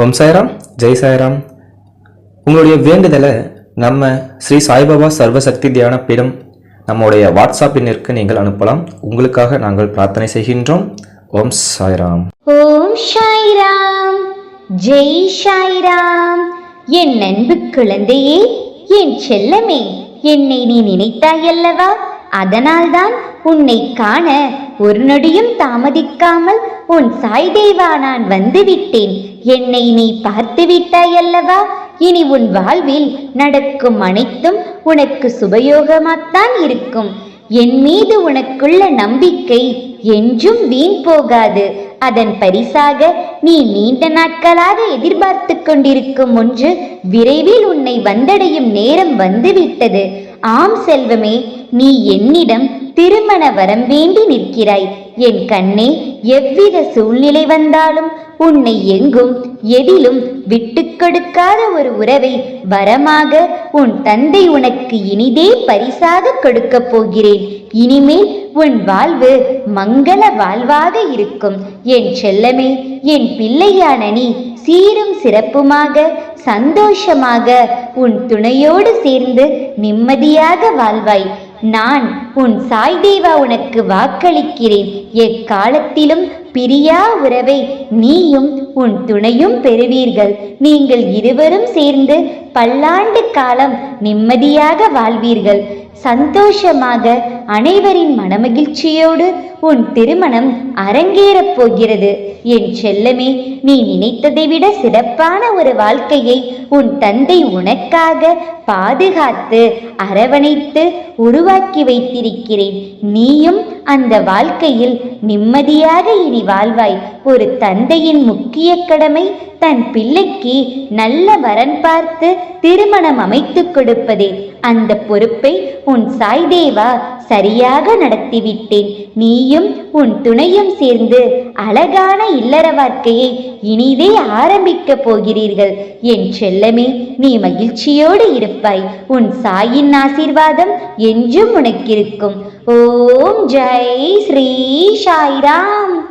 ஓம் சாய்ராம் ஜெய் சாய்ராம். உங்களுடைய வேண்டுதலை நம்ம ஸ்ரீ சாய்பாபா சர்வசக்தி தியான பீடம் நம்முடைய வாட்ஸ்அப் எண்ணிற்கு நீங்கள் அனுப்பலாம். உங்களுக்காக நாங்கள் பிரார்த்தனை செய்கின்றோம். ஓம் சாய்ராம். ஓம் சாய்ராம் ஜெய் சாய்ராம். என் அன்பு குழந்தையே என் செல்லமே என்னை நீ நினைத்தாய் அல்லவா அதனால்தான் உன்னை காண ஒரு நொடியும் தாமதிக்காமல் உன் சாய் தேவா நான் வந்து விட்டேன் என்னை நீ பார்த்து விட்டாய் அல்லவா? இனி உன் வாழ்வில் நடக்கும் அனைத்தும் உனக்கு சுபயோகமாத்தான் இருக்கும். என் மீது உனக்குள்ள நம்பிக்கை என்றும் வீண் போகாது. அதன் பரிசாக நீ நீண்ட நாட்களாக எதிர்பார்த்து கொண்டிருக்கும் ஒன்று விரைவில் உன்னை வந்தடையும் நேரம் வந்துவிட்டது. ஆம் செல்வமே நீ என்னிடம் திருமண வரம் வேண்டி நிற்கிறாய். என் கண்ணே எவ்வித சூழ்நிலை வந்தாலும் உன்னை எங்கும் எதிலும் விட்டு கொடுக்காத ஒரு உறவை வரமாக உன் தந்தை உனக்கு இனிதே பரிசாக கொடுக்கப் போகிறேன். இனிமேல் உன் வாழ்வு மங்கள வாழ்வாக இருக்கும். என் செல்லமே என் பிள்ளையான நீ சீரும் சிறப்புமாக சந்தோஷமாக உன் துணையோடு சேர்ந்து நிம்மதியாக வாழ்வாய். நான் உன் சாய் தேவா உனக்கு வாக்களிக்கிறேன். எக்காலத்திலும் பிரியா உறவை நீயும் உன் துணையும் பெறுவீர்கள். நீங்கள் இருவரும் சேர்ந்து பல்லாண்டு காலம் நிம்மதியாக வாழ்வீர்கள். சந்தோஷமாக அனைவரின் மனமகிழ்ச்சியோடு உன் திருமணம் அரங்கேறப் போகிறது. என் செல்லமே நீ நினைத்ததை விட சிறப்பான ஒரு வாழ்க்கையை உன் தந்தை உனக்காக பாதுகாத்து அரவணைத்து உருவாக்கி வைத்திருக்கிறேன். நீயும் அந்த வாழ்க்கையில் நிம்மதியாக இனி வாழ்வாய். ஒரு தந்தையின் முக்கிய கடமை தன் பிள்ளைக்கு நல்ல வரன் பார்த்து திருமணம் அமைத்து கொடுப்பதே. அந்த பொறுப்பை உன் சாய் தேவா சரியாக நடத்திவிட்டேன். நீயும் உன் துணையும் சேர்ந்து அழகான இல்லற வாழ்க்கையை இனிதே ஆரம்பிக்க போகிறீர்கள். என் செல்லமே நீ மகிழ்ச்சியோடு இருப்பாய். உன் சாயின் ஆசீர்வாதம் என்றும் உனக்கிருக்கும். ஓம் ஜெய் ஸ்ரீ சாய்ராம்.